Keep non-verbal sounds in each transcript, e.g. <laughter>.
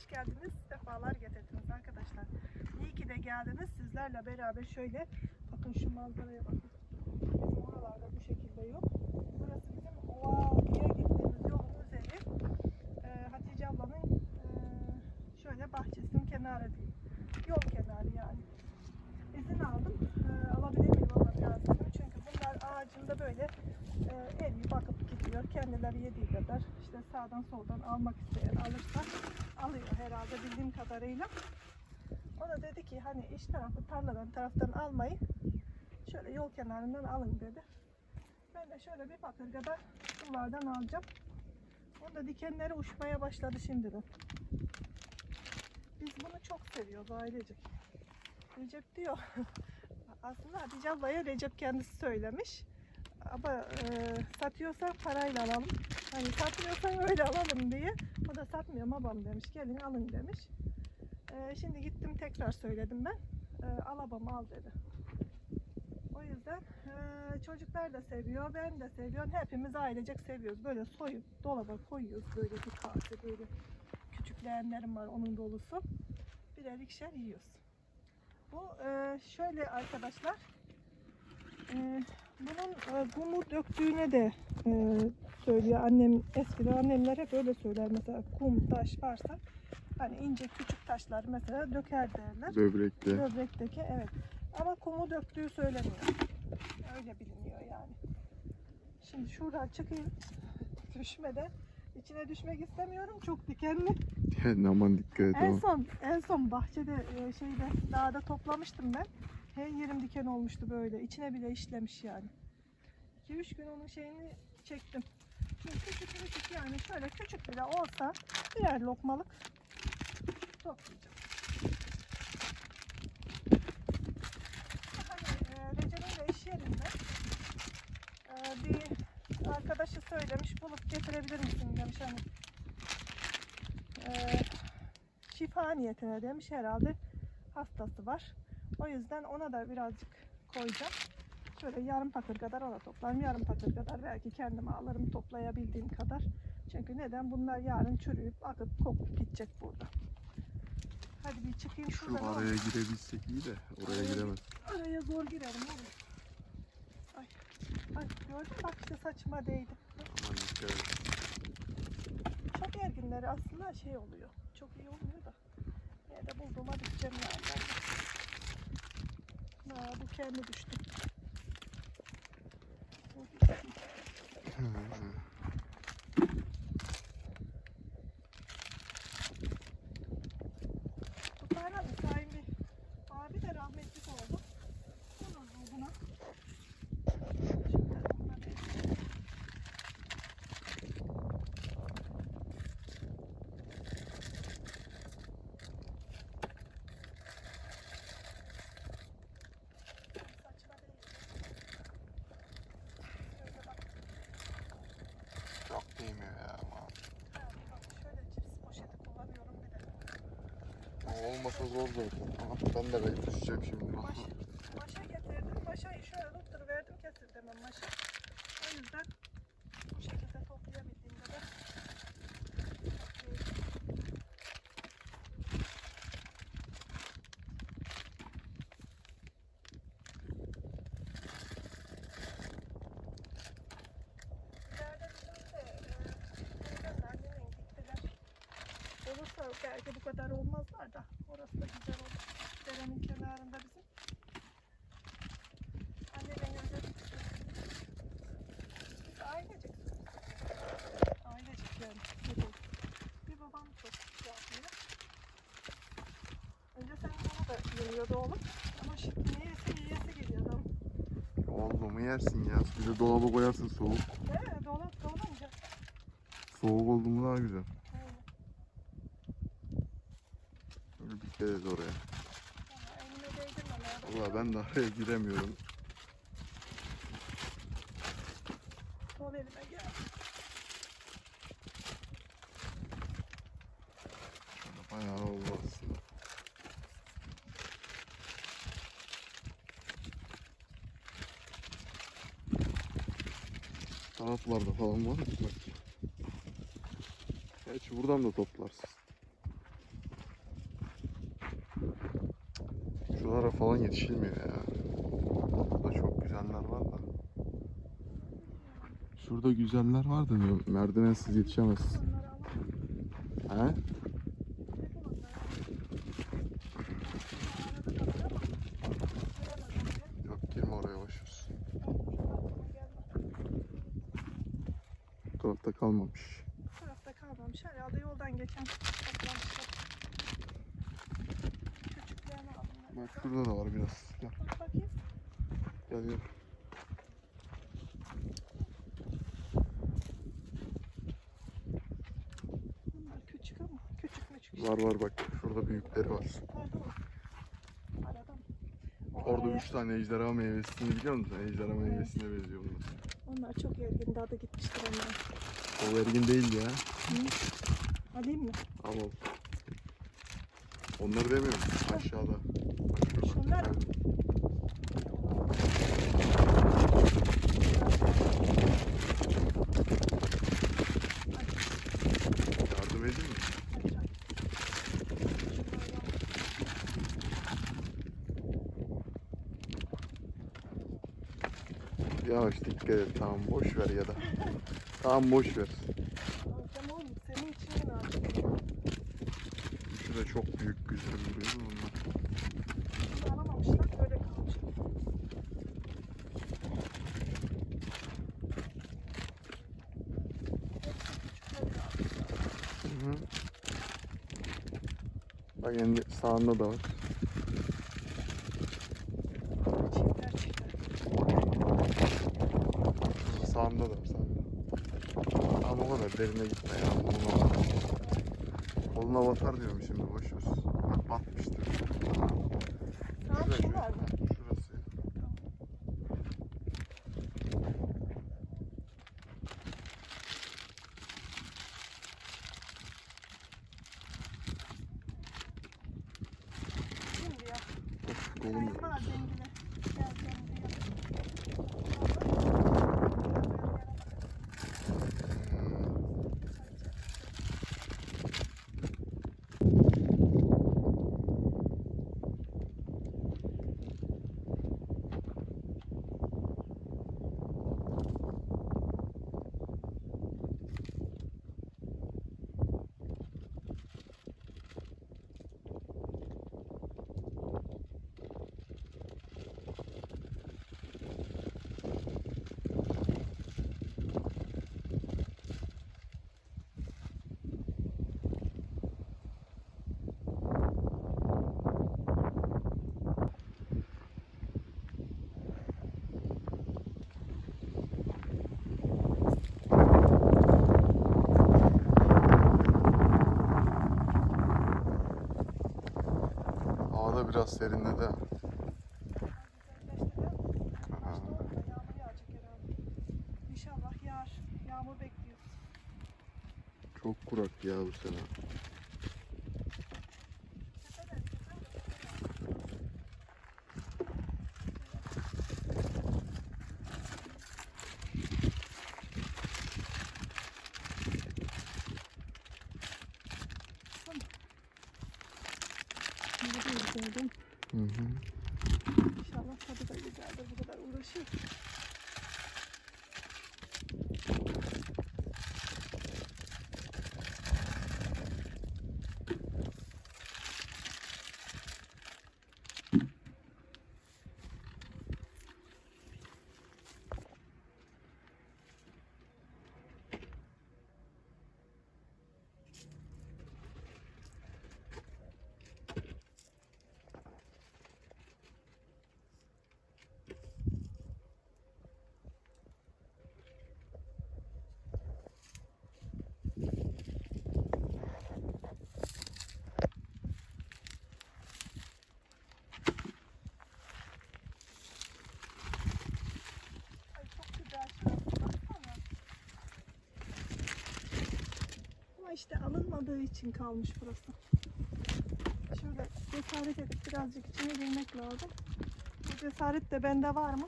hoş geldiniz. Sefalar getirdiniz arkadaşlar. İyi ki de geldiniz. Sizlerle beraber şöyle bakın şu manzaraya bakın. Bizim oralarda bu şekilde yok. Burası bizim Ovalı'ya gittiğimiz yolun üzeri. Ee, Hatice ablanın e, şöyle bahçesinin kenarı değil. Yol kenarı yani. İzin aldım. Ee, alabilir miyim ama biraz Çünkü bunlar ağacında böyle e, eriyi bakıp gidiyor. Kendileri yediği kadar işte sağdan soldan almak isteyen alırsa alıyor herhalde bildiğim kadarıyla. O da dedi ki hani iş tarafı tarladan taraftan almayın. Şöyle yol kenarından alın dedi. Ben de şöyle bir bakırgada bunlardan alacağım. Onda dikenleri uçmaya başladı şimdiden. Biz bunu çok seviyoruz ailecek. Recep diyor. <laughs> Aslında Hatice ablaya Recep kendisi söylemiş. Ama e, satıyorsa parayla alalım. Hani satmıyorsan öyle alalım diye. O da satmıyorum babam demiş. Gelin alın demiş. E, şimdi gittim tekrar söyledim ben. E, al babam al dedi. O yüzden e, çocuklar da seviyor, ben de seviyorum. Hepimiz ailecek seviyoruz. Böyle soyup dolaba koyuyoruz böyle bir kase böyle. Küçük leğenlerim var onun dolusu. Birer ikişer yiyoruz. Bu e, şöyle arkadaşlar. E, bunun e, kumu döktüğüne de e, söylüyor annem. Eskiden annemler hep öyle söyler. Mesela kum, taş varsa hani ince küçük taşlar mesela döker derler. Böbrekte. Böbrekteki evet. Ama kumu döktüğü söyleniyor. Öyle biliniyor yani. Şimdi şuradan çıkayım. <laughs> Düşmeden. İçine düşmek istemiyorum. Çok dikenli. Yani <laughs> aman dikkat et En ama. son en son bahçede e, şeyde dağda toplamıştım ben. Her yerim diken olmuştu böyle. İçine bile işlemiş yani. 2-3 gün onun şeyini çektim. Şimdi küçük küçük yani şöyle küçük bile olsa birer lokmalık toplayacağım. Hani e, Recep'in iş yerinde e, bir arkadaşı söylemiş bulup getirebilir misin demiş hani e, şifa niyetine demiş herhalde hastası var. O yüzden ona da birazcık koyacağım. Şöyle yarım pakır kadar ona toplarım. Yarım pakır kadar belki kendime alırım toplayabildiğim kadar. Çünkü neden? Bunlar yarın çürüyüp akıp kokup gidecek burada. Hadi bir çıkayım Şu şuradan. ama araya girebilsek iyi de oraya giremez. Araya zor girerim oğlum. Ay, ay gördün bak işte saçıma değdi. Aman dikkat. Çok erginleri aslında şey oluyor. Çok iyi olmuyor da. Yine de bulduğuma dikeceğim yani. Ha, bu kendi düştü. Bu düştü. Bu tane Hüseyin bir abi de rahmetlik oldu. Onun ruhuna. Şöyle bunları saçma değil. Şöyle bak. Çok değmiyor ya aman. Ha, bak şöyle cips poşeti kullanıyorum bir de. O olmasa zor zaten. Aha, ben de belki düşeceğim şimdi. Maş, maşa getirdim. Maşayı şöyle tuttur verdim kesildim ben maşa. O yüzden bu şekilde toplayabildiğim kadar de e. Olursa belki bu kadar olmazlar da orası da güzel olur. Derenin kenarında bizim. Annemin önce biz ailecek. Ailecek yani. Hepimiz. Bir babam çok şey yapmıyor. Önce sen bunu da yemiyordu oğlum. Ama şimdi niyeyse yiyesi geliyor adam. Oldu mu yersin ya. Bir de dolaba koyarsın soğuk. Değil mi? Dolap dolunca. Soğuk oldu mu daha güzel. Öyle dikkat et oraya. Valla ben de araya <laughs> giremiyorum. Sol elime gel. Bayağı oldu aslında. Taraflarda falan var mı? Gerçi buradan da toplarsın. Şu Şuralara falan yetişilmiyor ya. Burada çok güzeller var da. Şurada güzeller var da. Merdivensiz yetişemezsin. Onları alalım. He? Yok girme oraya boş ver. Bu tarafta kalmamış. Bu tarafta kalmamış. Herhalde yoldan geçen toplamışlar. Küçüklerini aldım. ben. Bak şurada da var biraz. Gel Bak bakayım. gel. gel. Bunlar küçük ama küçük işte. Var var bak. Şurada büyükleri var. Nerede o? Aradım. Orada üç tane ejderha meyvesini biliyor musun? Ejderha meyvesine benziyor bunlar. Onlar çok ergin dadı gitmiştir onlar. O vergin değil ya. Alayım mı? Al al. Onları demiyorum. Aşağıda. Şunlar mı? Yardım edeyim mi? Yavaş dikkat et. Tamam boş ver ya da. <laughs> Tamam boş ver. Oğlum senin için mi alacağım? Şu da çok büyük güzel duruyor bunlar. Alamamışlar böyle kalmış. Hı hı. Bak kendi sağında da var. Çiftler çiftler. Şurada sağında da var sağında. Ama o kadar derine gitme ya. Koluna batar. Koluna batar diyorum şimdi boş ver. Bak batmıştır. Şurası. Şurası. Şimdi ya. Of kolum biraz serinledi. İnşallah yağar. Yağmur bekliyoruz. Çok kurak ya bu sene. Ne kadar güzeldi. Hı hı. İnşallah tadı da güzeldir. Bu kadar uğraşıyor. Ay çok güzel şurası. Baksana. Ama işte alınmadığı için kalmış burası. Şöyle cesaret edip birazcık içine girmek lazım. Bu cesaret de bende var mı?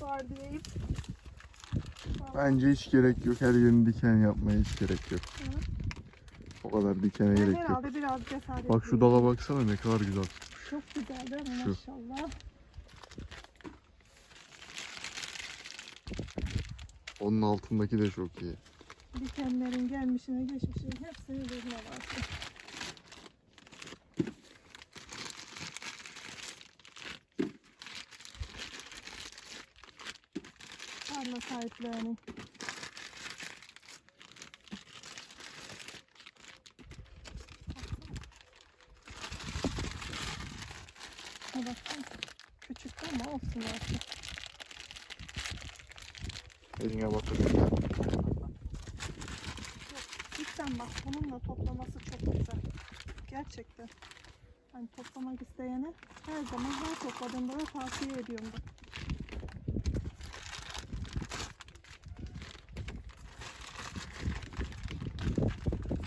Var diyeyim. Bence hiç gerek yok. Her yerini diken yapmaya hiç gerek yok. Hı. O kadar dikene Ben gerek yok. herhalde biraz cesaret Bak şu dala baksana ne kadar güzel çok güzel değil mi Şu. maşallah. Onun altındaki de çok iyi. Dikenlerin gelmişine geçmişine hepsini birine varsın. Tarla sahiplerinin. Ha baksana. Küçük ama olsun artık. Eline batır. Cidden bak bununla toplaması çok güzel. Gerçekten. Hani toplamak isteyene her zaman her topladığımda da tavsiye ediyorum bak.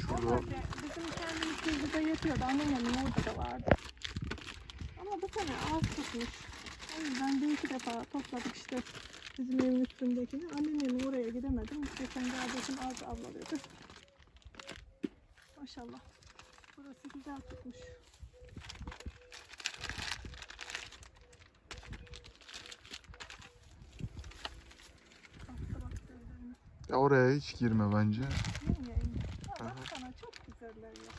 Şurada da bizim kendimiz kızıda yetiyordu. Anneannemin orada da vardı. Ama bu sene az tutmuş. O yüzden bir iki defa topladık işte bizim evin üstündekini. Anneannemin oraya gidemedim. Geçen kardeşim az avlalıyordu. Maşallah. Burası güzel tutmuş. Ya oraya hiç girme bence. Bilmiyorum. Ya Aha. baksana çok güzeller ya.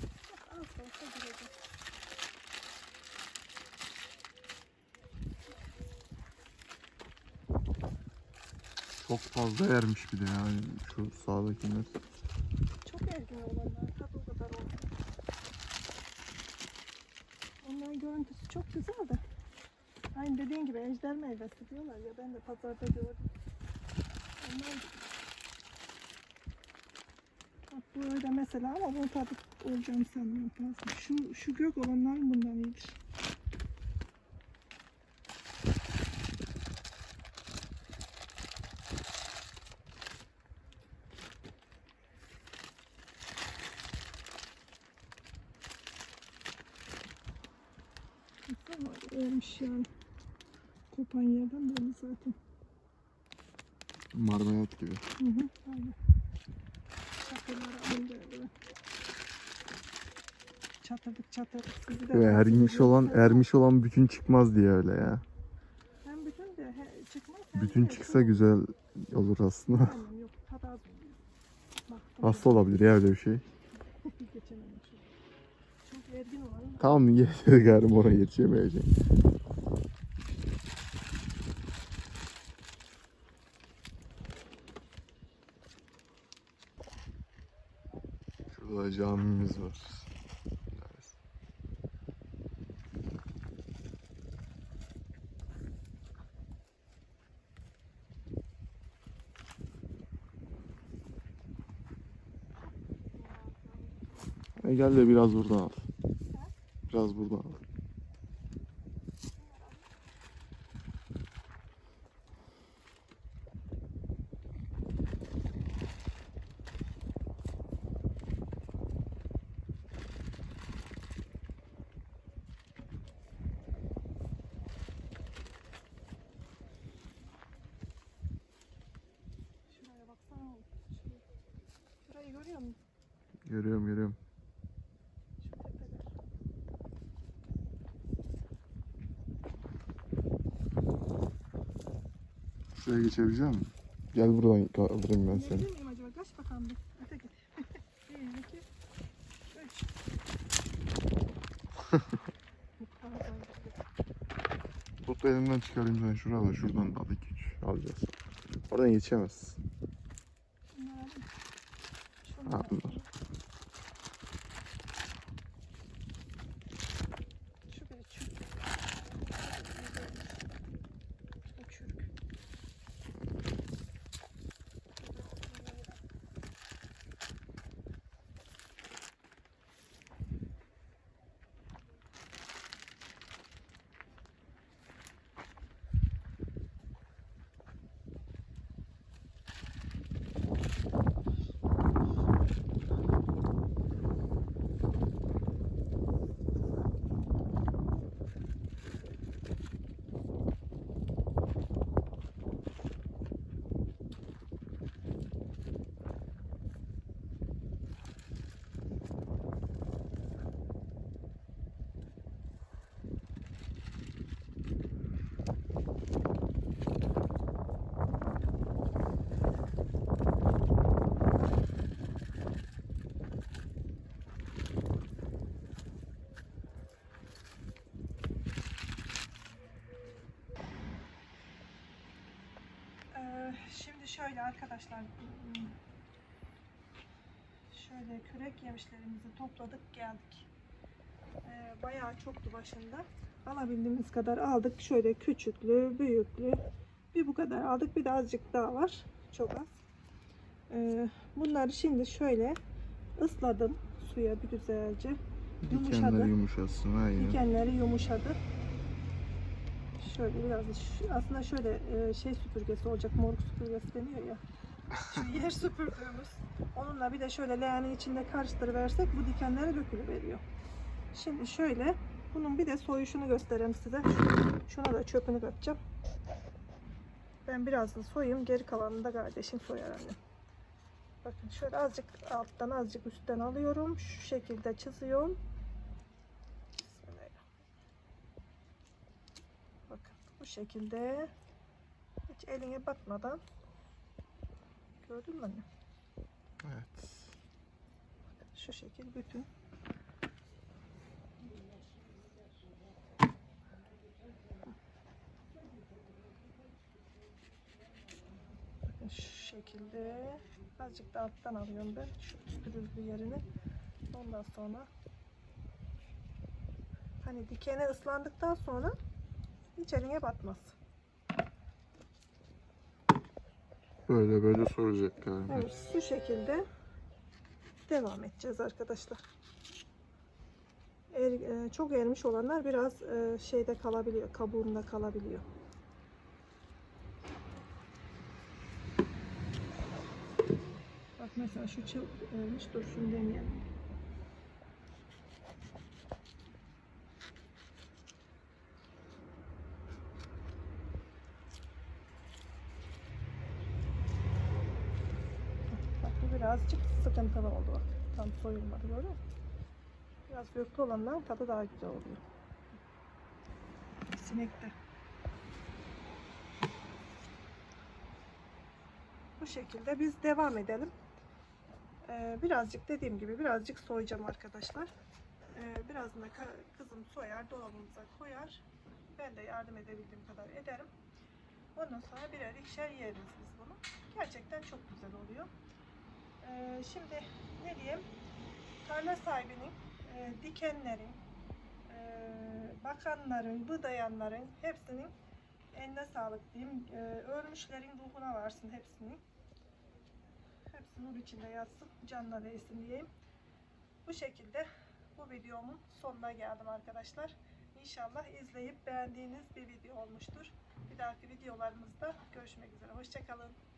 Çok az olsa girecek. Çok fazla yermiş bir de yani şu sağdakiler. Çok ergin olanlar tadı o kadar oldu. Onların görüntüsü çok güzel de. Aynı dediğin gibi ejder meyvesi diyorlar ya ben de pazarda gördüm. Onlar Bak bu öyle mesela ama bunun tadı olacağını sanmıyorum. Şu, şu gök olanların bundan iyidir. Gibi. Hı hı, aynen. Çatırdık çatırdık. Sizi de Ve ermiş olan ermiş olan bütün çıkmaz diye öyle ya. Hem bütün de he, çıkmaz hem Bütün de çıksa güzel olur aslında. Aynen yok tadı az. Baktım Hasta olabilir ya öyle bir şey. <laughs> Çok ergin olan. Tamam <laughs> yeter garim oraya yetişemeyecek. Şurada camimiz var. Gel de biraz buradan al. Biraz buradan al. Şuraya baksana. Şuraya. Şurayı görüyor musun? Görüyorum görüyorum. Şu tepeler. Şuraya geçebilecek misin? Gel buradan kaldırayım ben seni. Binebilir miyim acaba? Kaç bakalım bir. Öte git. <laughs> bir, iki, üç. Tut elimden çıkarayım sen şurada şuradan iki üç alacağız. Oradan geçemez. Şunları alayım. Şunları Ha, bunlar. alayım. Şu biri çürük. Bu çürük. Şöyle arkadaşlar şöyle kürek yemişlerimizi topladık geldik. Ee, bayağı çoktu başında. Alabildiğimiz kadar aldık. Şöyle küçüklü, büyüklü. Bir bu kadar aldık. Bir de azıcık daha var. Çok az. Ee, bunları şimdi şöyle ısladım suya bir güzelce. Yumuşadı. Dikenler yumuşasın aynen. Dikenleri yumuşadı. Şöyle biraz aslında şöyle e, şey süpürgesi olacak morg süpürgesi deniyor ya. Şu <laughs> yer süpürdüğümüz. Onunla bir de şöyle leğenin içinde karıştırıversek bu dikenleri dökülüveriyor. Şimdi şöyle bunun bir de soyuşunu göstereyim size. Şuna da çöpünü katacağım. Ben biraz da soyayım. Geri kalanını da kardeşim soyar annem. Bakın şöyle azıcık alttan azıcık üstten alıyorum. Şu şekilde çiziyorum. Bismillah. Bakın bu şekilde hiç eline batmadan gördün mü anne? Evet. Şu şekil bütün. Şu şekilde azıcık da alttan alıyorum ben şu pürüzlü yerini. Ondan sonra hani dikene ıslandıktan sonra hiç eline batmaz. Böyle böyle soracak galiba. Evet, şu şekilde devam edeceğiz arkadaşlar. Er- e, çok erimiş olanlar biraz e, şeyde kalabiliyor, kabuğunda kalabiliyor. Bak mesela şu çıl erimiş, dur şunu deneyelim. Bak bu birazcık sıkıntılı oldu. Tam soyulmadı mü? Biraz göklü olanların tadı daha güzel oluyor. Sinekte. Bu şekilde biz devam edelim. Ee, birazcık dediğim gibi birazcık soyacağım arkadaşlar. Ee, birazını kızım soyar dolabımıza koyar. Ben de yardım edebildiğim kadar ederim. Ondan sonra birer ikişer yeriz biz bunu. Gerçekten çok güzel oluyor. Ee, şimdi ne diyeyim? Tarla sahibinin e, dikenlerin, e, bakanların, bıdayanların hepsinin eline sağlık diyeyim. E, ölmüşlerin ruhuna varsın hepsinin. Hepsi nur içinde yatsın, canına değsin diyeyim. Bu şekilde bu videomun sonuna geldim arkadaşlar. İnşallah izleyip beğendiğiniz bir video olmuştur. Bir dahaki videolarımızda görüşmek üzere. Hoşçakalın.